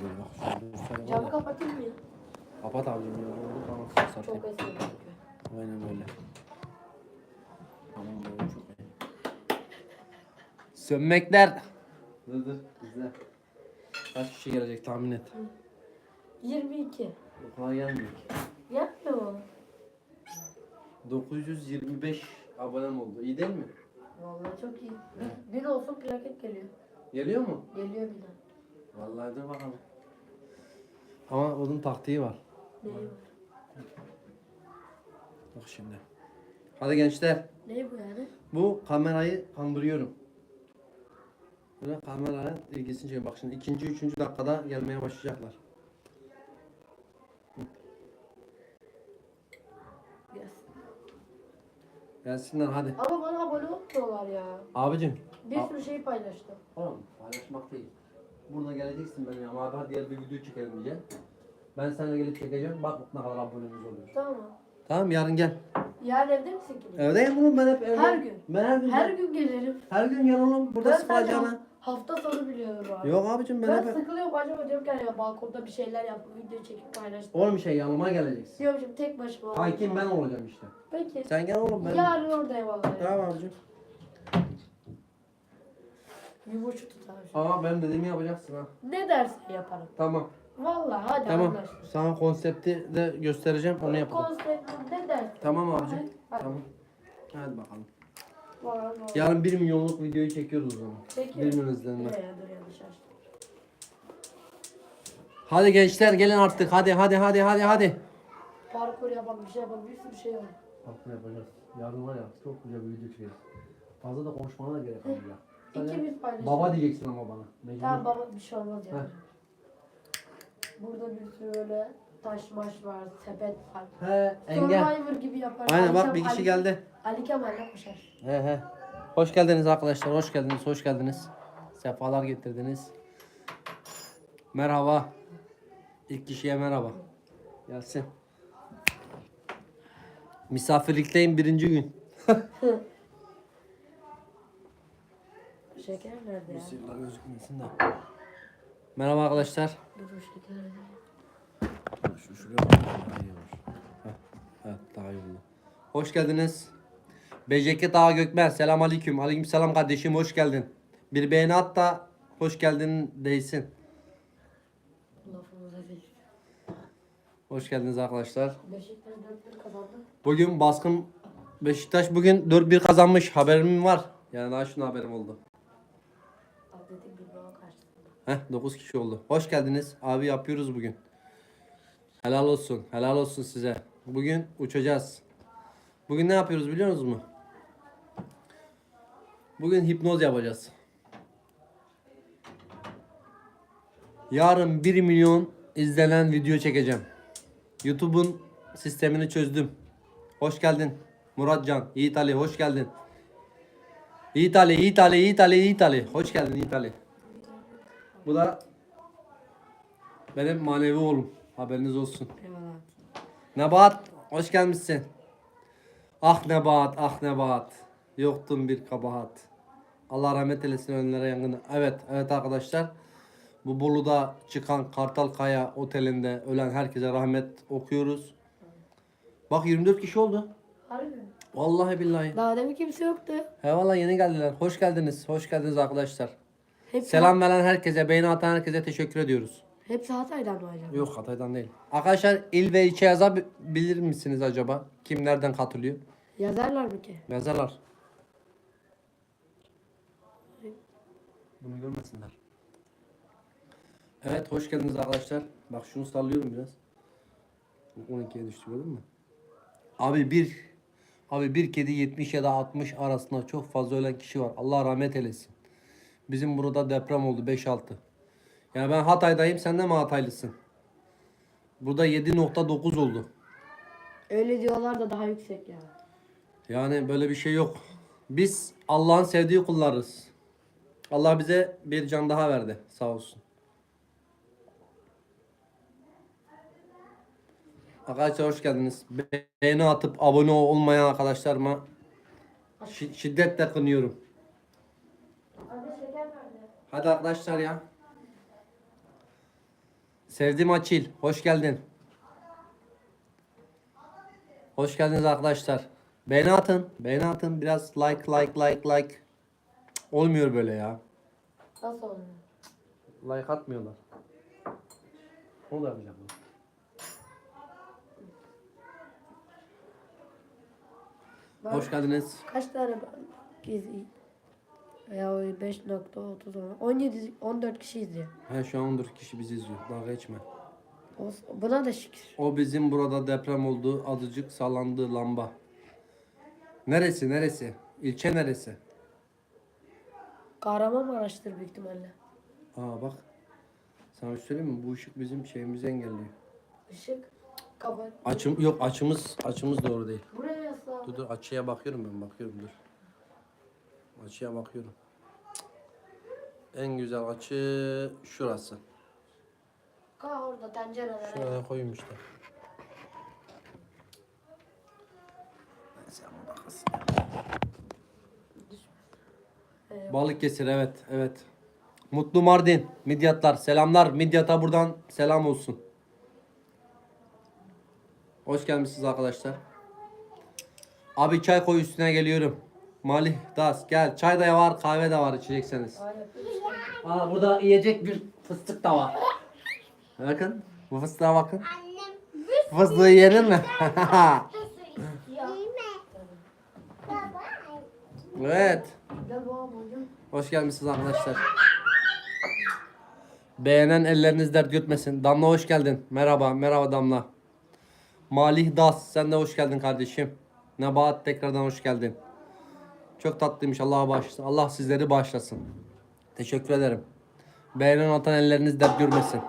böyle bak. Şöyle Camı ya. kapatayım mı? Kapat abicim ya. Oldu tamam. Satayım. Çok eski çünkü. Aynen öyle. Tamam böyle çok iyi. Sönmekler. Dur dur izle. Kaç kişi gelecek tahmin et. 22. O kadar gelmiyor ki. Yapmıyor mu? 925 abonem oldu. İyi değil mi? Vallahi çok iyi. Bir, bir olsun plaket geliyor. Geliyor mu? Geliyor bir de. Vallahi dur bakalım. Ama onun taktiği var. Var? Bak şimdi. Hadi gençler. Neyi bu yani? Bu kamerayı kandırıyorum. Böyle kameraya ilgisini çekiyor. Bak şimdi ikinci, üçüncü dakikada gelmeye başlayacaklar. Gelsinler hadi. Ama bana abone olmuyorlar ya. Abicim. Bir sürü şey paylaştım. Oğlum paylaşmak değil. Burada geleceksin benim yanıma. Abi hadi diğer bir video çekelim diyeceksin. Ben seninle gelip çekeceğim. Bak ne kadar abonemiz oluyor. Tamam. Tamam yarın gel. Yarın evde misin ki? Evdeyim oğlum ben hep evde. Her gün. Ben her gün. Her gün gelirim. Her gün gel oğlum. Burada Ben hafta sonu biliyorum abi. Yok abicim ben, Ben hep... sıkılıyorum acaba diyorum ki hani ya balkonda bir şeyler yapıp video çekip paylaştım. Oğlum şey yanıma geleceksin. Diyorum şimdi tek başıma. Hakim ben olacağım işte. Peki. Sen gel oğlum ben. Yarın oradayım vallahi. Tamam abicim. Yumuşu tutar. Ama benim dediğimi yapacaksın ha. Ne dersen yaparım. Tamam. Vallahi hadi Tamam. anlaştık. Sana konsepti de göstereceğim. Onu yapalım. Konsept ne dersin? Tamam abicim. Hadi. Tamam. Hadi bakalım. Var. Yarın 1 milyonluk videoyu çekiyoruz o zaman. Peki. 1 milyon izlenme. Dur ya, dur yanlış açtım. Hadi gençler gelin artık. Hadi hadi hadi hadi hadi. Parkur yapalım, bir şey yapalım, bir sürü şey. Bak ne yapacağız. Yarın var ya çok güzel bir video çekeriz. Fazla da konuşmana da gerek. Sadece İkimiz paylaşalım. Baba diyeceksin ama bana. Mecbur. Tamam baba bir şey olmaz yani. Heh. Burada bir sürü böyle taş maş var, sepet var. He engel. Survivor gibi yaparız. Aynen bak bir kişi Ali- geldi. Ali Kemal'le koşar. He he. Hoş geldiniz arkadaşlar. Hoş geldiniz. Hoş geldiniz. Sefalar getirdiniz. Merhaba. İlk kişiye merhaba. Gelsin. Misafirlikteyim birinci gün. Şeker nerede ya? Sırlar gözükmesin de. Merhaba arkadaşlar. Dur şeker nerede? Şu şuraya bak. Daha iyi olur. Heh, Evet daha iyi oldu. Hoş geldiniz. BJK Dağ Gökmen. Selam aleyküm. Aleyküm selam kardeşim. Hoş geldin. Bir beğeni at da hoş geldin değilsin. Hoş geldiniz arkadaşlar. Beşiktaş 4-1 kazandı. Bugün baskın Beşiktaş bugün 4-1 kazanmış. Haberim var. Yani daha şuna haberim oldu. Heh 9 kişi oldu. Hoş geldiniz. Abi yapıyoruz bugün. Helal olsun. Helal olsun size. Bugün uçacağız. Bugün ne yapıyoruz biliyor musunuz mu? Bugün hipnoz yapacağız. Yarın 1 milyon izlenen video çekeceğim. YouTube'un sistemini çözdüm. Hoş geldin. Muratcan, Yiğit Ali hoş geldin. Yiğit Ali, Yiğit Ali, Yiğit Ali, Yiğit Ali. Hoş geldin Yiğit Ali. Bu da benim manevi oğlum. Haberiniz olsun. Eyvallah. Nebahat hoş gelmişsin. Ah Nebahat, ah Nebahat. Yoktun bir kabahat. Allah rahmet eylesin önlere yangını. Evet, evet arkadaşlar. Bu Bolu'da çıkan Kartal Kaya otelinde ölen herkese rahmet okuyoruz. Bak 24 kişi oldu. Harbi mi? Vallahi billahi. Daha demin kimse yoktu. He vallahi yeni geldiler. Hoş geldiniz. Hoş geldiniz arkadaşlar. Hepsi, Selam veren herkese, beğeni atan herkese teşekkür ediyoruz. Hepsi Hatay'dan mı acaba? Yok Hatay'dan değil. Arkadaşlar il ve ilçe yazabilir misiniz acaba? Kim nereden katılıyor? Yazarlar mı ki? Yazarlar. Bunu görmesinler. Evet hoş geldiniz arkadaşlar. Bak şunu sallıyorum biraz. 12'ye düştü gördün mü? Abi bir abi bir kedi 70 ya da 60 arasında çok fazla ölen kişi var. Allah rahmet eylesin. Bizim burada deprem oldu 5-6. Yani ben Hatay'dayım sen de mi Hataylısın? Burada 7.9 oldu. Öyle diyorlar da daha yüksek ya. Yani böyle bir şey yok. Biz Allah'ın sevdiği kullarız. Allah bize bir can daha verdi. Sağ olsun. Arkadaşlar hoş geldiniz. Be- Beğeni atıp abone olmayan arkadaşlarıma şi- şiddetle kınıyorum. Hadi arkadaşlar ya. Sevdim Açil. Hoş geldin. Hoş geldiniz arkadaşlar. Beğeni atın. Beğeni atın. Biraz like like like like. Cık, Olmuyor böyle ya. Nasıl oluyor? Like atmıyorlar. Onu da yapacağım. Hoş geldiniz. Kaç tane ben izleyeyim? Ya o 5.30 17 14 kişi izliyor. He şu an 14 kişi bizi izliyor. Dalga geçme. Olsun. Buna da şükür. O bizim burada deprem oldu. Azıcık sallandı lamba. Neresi neresi? İlçe neresi? Kahramanmaraş'tır büyük ihtimalle. Aa bak. Sana bir şey söyleyeyim mi? Bu ışık bizim şeyimizi engelliyor. Işık. Kapat. Açım yok açımız açımız doğru değil. Buraya yasla. Dur dur açıya bakıyorum ben bakıyorum dur. Açıya bakıyorum. En güzel açı şurası. Ka orada tencerelere. Şuraya koyayım işte. Neyse ama bakasın. Ee, Balıkesir evet evet. Mutlu Mardin. Midyatlar selamlar. Midyat'a buradan selam olsun. Hoş gelmişsiniz arkadaşlar. Abi çay koy üstüne geliyorum. Malih Das gel. Çay da var kahve de var içecekseniz. Aa burada yiyecek bir fıstık da var. Bakın bu fıstığa bakın. Fıstığı yenir mi? evet. Hoş gelmişsiniz arkadaşlar. Beğenen elleriniz dert götmesin. Damla hoş geldin. Merhaba, merhaba Damla. Malih Das, sen de hoş geldin kardeşim. Nebahat tekrardan hoş geldin. Çok tatlıymış. Allah bağışlasın. Allah sizleri bağışlasın. Teşekkür ederim. Beğenen atan elleriniz dert görmesin.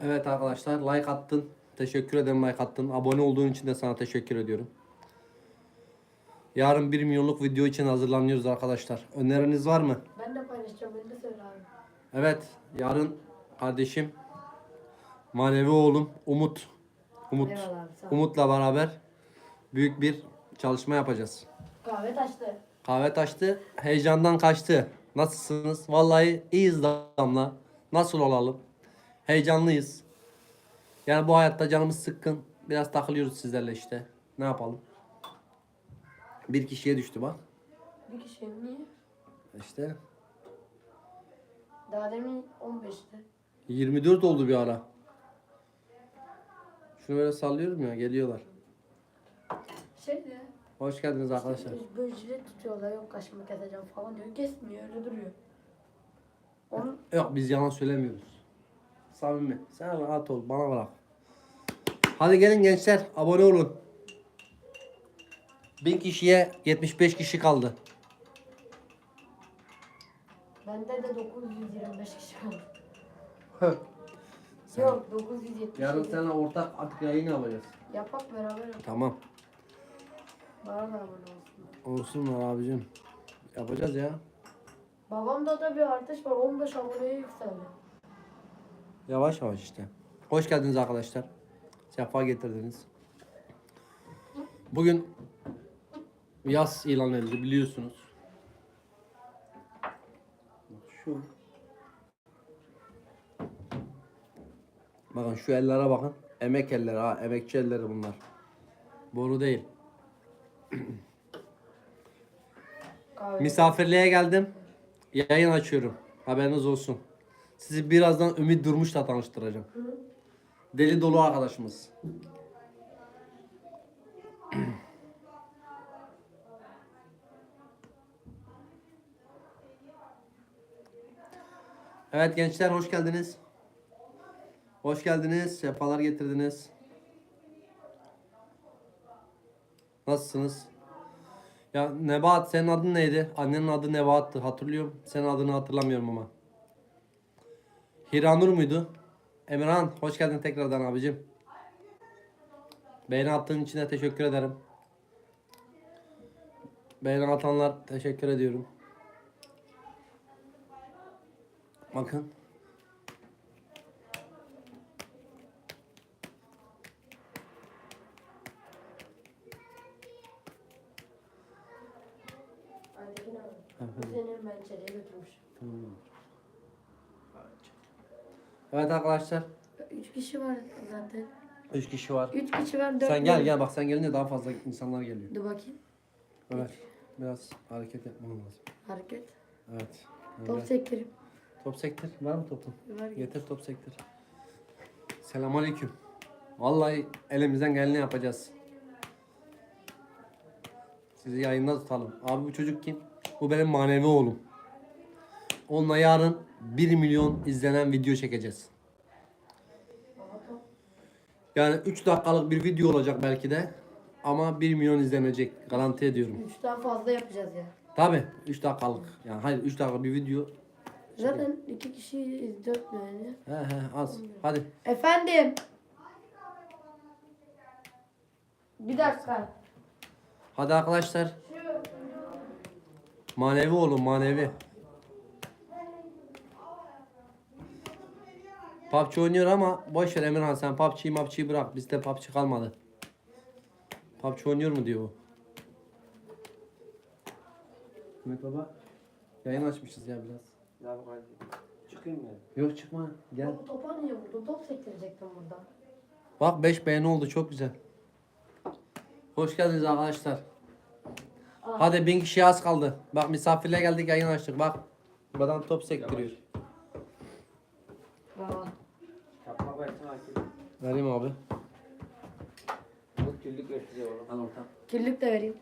Evet arkadaşlar like attın. Teşekkür ederim like attın. Abone olduğun için de sana teşekkür ediyorum. Yarın 1 milyonluk video için hazırlanıyoruz arkadaşlar. Öneriniz var mı? Ben de paylaşacağım. Ben de söyle abi. Evet yarın kardeşim manevi oğlum Umut Umut Eyvallah abi, sağ ol. Umut'la beraber büyük bir çalışma yapacağız. Kahve taştı. Kahve taştı, heyecandan kaçtı. Nasılsınız? Vallahi iyiyiz damla. Nasıl olalım? Heyecanlıyız. Yani bu hayatta canımız sıkkın. Biraz takılıyoruz sizlerle işte. Ne yapalım? Bir kişiye düştü bak. Bir kişi niye? İşte Daha demin 15'ti. 24 oldu bir ara. Şunu böyle sallıyorum ya geliyorlar. Şey de. Hoş geldiniz arkadaşlar. Böyle jilet tutuyorlar. Yok kaşımı keseceğim falan diyor. Kesmiyor. Öyle duruyor. Onun Yok biz yalan söylemiyoruz. Samimi. Sen rahat ol bana bırak. Hadi gelin gençler abone olun. 1000 kişiye 75 kişi kaldı. bende de 925 kişi kaldı. Yok 970. Yarın seninle ortak artık yayın yapacağız. Yapak beraber yap. Tamam. Bana da abone olsun. Olsunlar abicim. Yapacağız ya. Babamda da bir artış var. 15 aboneye yükseldi. Yavaş yavaş işte. Hoş geldiniz arkadaşlar. Sefa getirdiniz. Bugün yaz ilan edildi biliyorsunuz. Şu. Bakın şu ellere bakın. Emek elleri ha. Emekçi elleri bunlar. Boru değil. Misafirliğe geldim. Yayın açıyorum. Haberiniz olsun. Sizi birazdan Ümit Durmuş'la tanıştıracağım. Deli dolu arkadaşımız. Evet gençler hoş geldiniz. Hoş geldiniz. Sefalar getirdiniz. Nasılsınız? Ya Nebahat senin adın neydi? Annenin adı Nebahat'tı hatırlıyorum. Senin adını hatırlamıyorum ama. Hiranur muydu? Emirhan hoş geldin tekrardan abicim. Beğeni attığın için de teşekkür ederim. Beğeni atanlar teşekkür ediyorum. Bakın. Aytekin Seni ben içeriye götürmüşüm. Evet arkadaşlar. Üç kişi var zaten. 3 kişi var. Üç kişi var. Dört Sen gel gel bak sen gelince daha fazla insanlar geliyor. Dur bakayım. Evet. Biraz hareket yapmam lazım. Hareket. Evet. Top sektirim. Top sektir. Var mı topun? Var Getir top sektir. Selamünaleyküm. Vallahi elimizden geleni yapacağız. Sizi yayında tutalım. Abi bu çocuk kim? Bu benim manevi oğlum. Onunla yarın 1 milyon izlenen video çekeceğiz. Yani 3 dakikalık bir video olacak belki de. Ama 1 milyon izlenecek. Garanti ediyorum. Üçten fazla yapacağız ya. Tabi 3 dakikalık. Yani hayır 3 dakika bir video. Zaten iki kişi dört yani. He he az. Hadi. Efendim. Bir dakika. Hadi arkadaşlar. Manevi olun manevi. PUBG oynuyor ama boş ver Emirhan sen PUBG'yi PUBG'yi bırak. Bizde PUBG kalmadı. PUBG oynuyor mu diyor bu. Mehmet baba yayın açmışız ya biraz. Ya bu hadi. Çıkayım mı? Yok çıkma gel. Bu topa niye vurdun? Top sektirecektim burada. Bak 5 beğeni oldu çok güzel. Hoş geldiniz arkadaşlar. Hadi bin kişiye az kaldı. Bak misafirle geldik yayın açtık bak. Buradan top sektiriyor. Versene hakim. Vereyim abi. Bu küllük oğlum. Al de vereyim.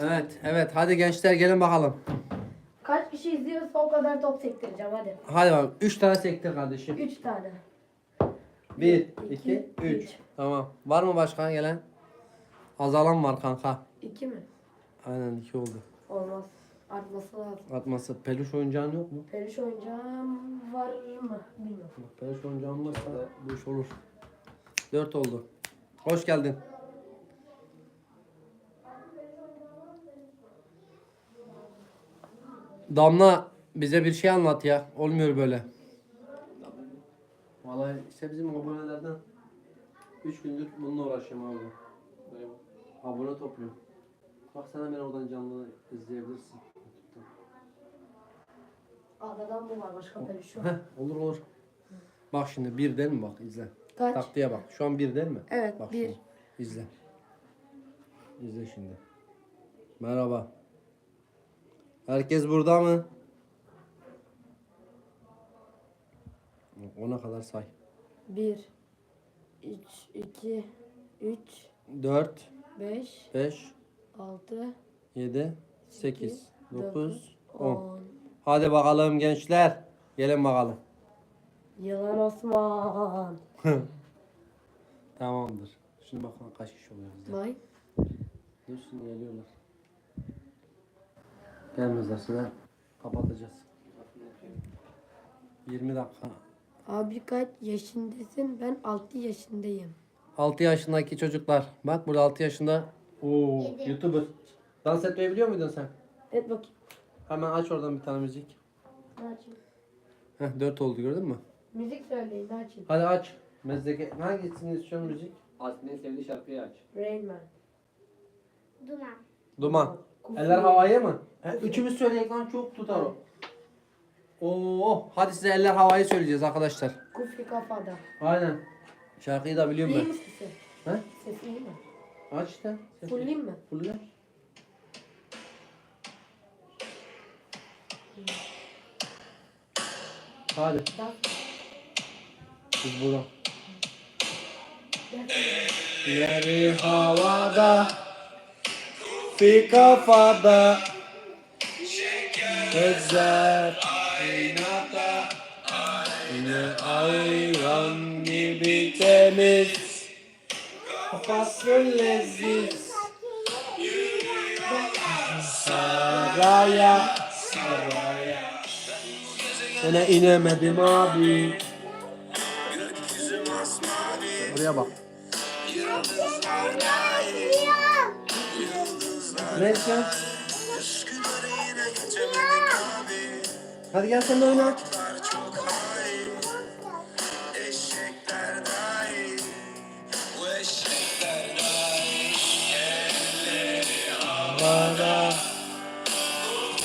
Evet evet hadi gençler gelin bakalım. Kaç kişi izliyorsa o kadar top sektireceğim hadi. Hadi bakalım 3 tane sektir kardeşim. Üç tane. 1, iki, 2, 3. üç. Tamam. Var mı başka gelen? Azalan var kanka. İki mi? Aynen 2 oldu. Olmaz. Artması lazım. Atması. Peluş oyuncağın yok mu? Periş oyuncağım var mı? Bilmiyorum. Bak, Peluş oyuncağın varsa bu iş olur. 4 oldu. Hoş geldin. Damla bize bir şey anlat ya. Olmuyor böyle. Vallahi işte bizim abonelerden 3 gündür bununla uğraşıyorum abi. Böyle abone topluyor. Bak sen de oradan canlı izleyebilirsin. Adadan bu var başka perişan. Şey Heh, olur olur. Bak şimdi bir değil mi bak izle. Kaç? Taktiğe bak. Şu an bir değil mi? Evet bak bir. Şimdi. İzle. İzle şimdi. Merhaba. Herkes burada mı? Ona kadar say. Bir, üç, iki, üç, dört, 5, 5, 6, 7, 8, 9, 10. 10. Hadi bakalım gençler. Gelin bakalım. Yılan Osman. Tamamdır. Şimdi bakalım kaç kişi oluyor bizde. Vay. Dur şimdi geliyorlar. Gelmezlerse de kapatacağız. 20 dakika. Abi kaç yaşındasın? Ben 6 yaşındayım. 6 yaşındaki çocuklar. Bak burada 6 yaşında. Oo, YouTuber. Dans etmeyi biliyor muydun sen? Et bakayım. Hemen aç oradan bir tane müzik. Açayım? Heh 4 oldu gördün mü? Müzik söyleyin açayım? Hadi aç. Mezdeke hangisini istiyorsun müzik? Aslı'nın sevdiği şarkıyı aç. Rain Man. Duman. Duman. Eller havaya mı? He, üçümüz söyleyek lan çok tutar o. Oo, hadi size eller havayı söyleyeceğiz arkadaşlar. Kufi kafada. Aynen. Şarkıyı da biliyorum İyi ben. mi sesi? He? Sesi iyi mi? Aç işte. Fulleyim mi? Fulle. Hadi Dans. biz buradan. Yeri havada Bir kafada Gözler aynada Yine ayran gibi temiz. Kafası leziz Saraya Saraya. Yine inemedim abi. Buraya bak. Neyse. Hadi gel sen de oyna.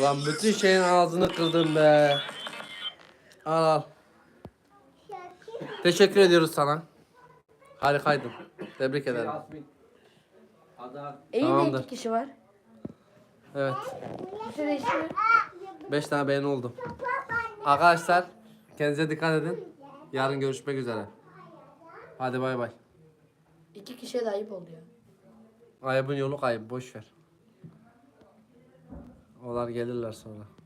Ulan bütün şeyin ağzını kırdım be. Al al. Teşekkür ediyoruz sana. Harikaydın. Tebrik ederim. Ada. E Tamamdır. iki kişi var. Evet. İşte değişti. 5 tane beğeni oldu. Arkadaşlar kendinize dikkat edin. Yarın görüşmek üzere. Hadi bay bay. İki kişiye de ayıp oldu ya. Ayıbın yolu kayıp. Boş ver. Onlar gelirler sonra.